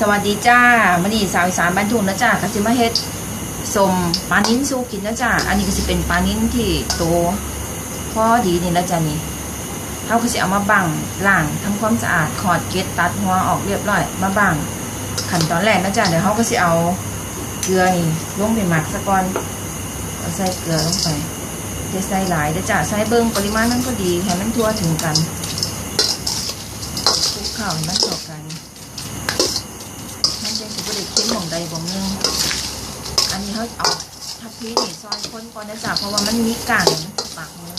สวัสดีจ้ามันนี่สาวอีสานบ้านทุ่งนะจ้าก็สิมาเฮ็ดสมปลานิ้นสู้กินนะจ้าอันนี้ก็สิเป็นปลานิ้นที่โตพอดีนี่นะจ้านี่เขาก็สิเอามาบังล้างทำความสะอาดขอดเกล็ดตัดหัวออกเรียบร้อย มาบังขั้นตอนแรกนะจ้าเดี๋ยวเขาก็สิเอาเกลือนี่ลงไปหมักซะก่อนเอาใส่เกลือลงไปจะใส่หลายนะจ้าใส่เบิ้งปริมาณนั้นก็ดีให้มันทั่วถึงกันคลุกข้าวให้มันเข้ากัน จะสิบได้เค็มของใดของหนึงอันนี้เขาเอาทับพีนี่ซอยคนก่อนนะจ๊ะเพราะว่ามันมีกางปากมือ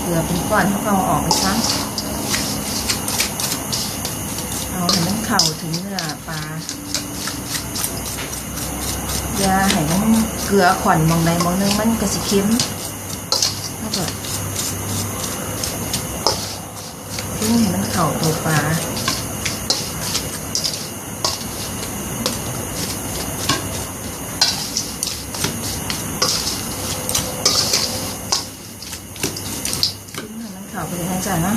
เหลือเป็นก้อนเขาเอาออกไปซะเอาให้มันเข่าถึงเนื้อปลาอย่าให้มันเกลือขวัญมองใดมองหนึงมันกระสิเค็มแล้วก็ทิ้งให้มันเข่าตัวปลา ทิ้งให้มันเข่าไปเลยนะจ๊ะเนะ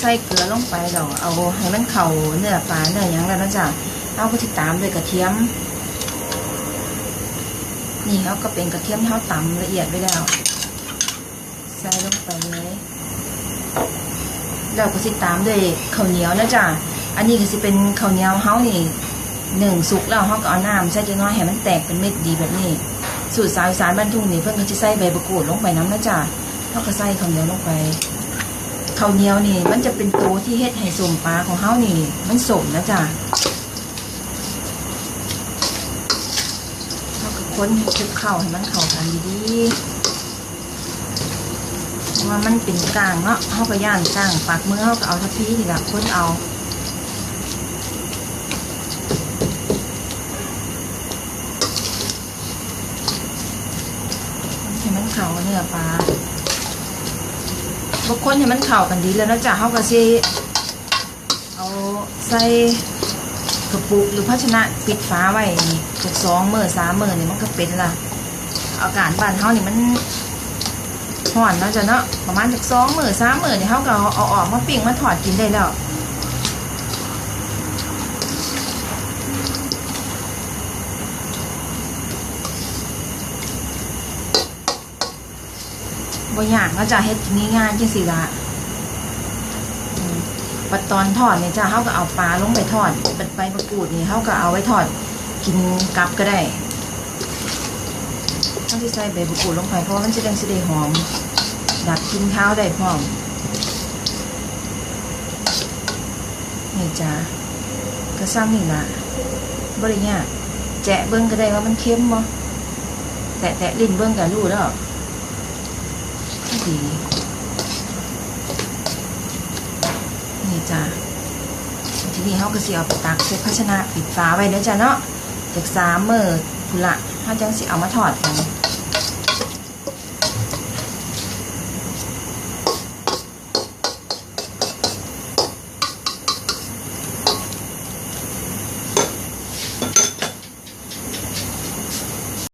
ใส่เกลือลงไปดอก เอาให้มันเข่าเนื้อปลาเนื้อยังแล้วนะจ๊ะเอาก็ติดตามด้วยกระเทียม นี่เขาก็เป็นกระเทียมที่เขาตำละเอียดไว้แล้ว ส่ลงไปเลยแล้วก็สิตามด้วยข้าวเหนียวนะจ๊ะอันนี้ก็สิเป็นข้าวเหนียวเฮานี่หนึ่งสุกแล้วเขาก็เอาน้ำใส่จังน้อยให้มันแตกเป็นเม็ดดีแบบนี้ สูตรสาวอีสานบ้านทุ่งนี่เพิ่นก็จะใส่ใบมะกรูดลงไปน้ำนะจ๊ะเขาก็ใส่ข้าวเหนียวลงไปข้าวเหนียวนี่ มันจะเป็นตัวที่เฮ็ดให้สมปลาของเฮานี่ มันสมนะจ๊ะเราก็ค้นให้คลุกเข้าให้มันเข้ากันดีๆ ว่ามันเป็นกลางเนาะเขาก็ย่านกลางปากมือเขาก็เอาทัพพีนี่แหละค้นเอาให้มันเข้าเนื้อปลาบางคนให้มันเข้ากันดีแล้วนะจ๊ะเขาก็สิเอาใส่กระปุกหรือภาชนะปิดฟ้าไว้นี่ถูกสองเมื่อสามเมื่อนี่มันก็เป็นละอากาศบ้านเฮานี่มัน ห่อนเนาะจ้ะเนาะประมาณจากสองหมือสามหมือนี่เฮาก็เอาเอาออกมาปิ้งมาถอดกินได้แล้วบ่ยากเนาะจ้ะเฮ็ดง่ายๆจังซี่ล่ะปัดตอนทอดเนี่ยจ้าเขาก็เอาปลาลงไปทอดเป็นใบมะกรูดนี่เขาก็เอาไว้ทอดกินกับก็ได้ ต้องที่ใส่ใบมะกรูดลงไปเพราะมันจะได้สิได้หอม ดับกินข้าวได้พร้อมนี่จ้าก็ซ้ำนี่ละบริเนี่ยาแจะเบิ้งก็ได้ว่ามันเค็มบ่แตะแตะลิ้นเบิ้งก็รู้แล้วดีนี่จ้ะทีนี้เขาก็สิเอาไปตักใส่ภาชนะปิดฝาไว้เด้อจ้ะเนาะจากสามมือพุละเขาจังสิเอามาทอดกัน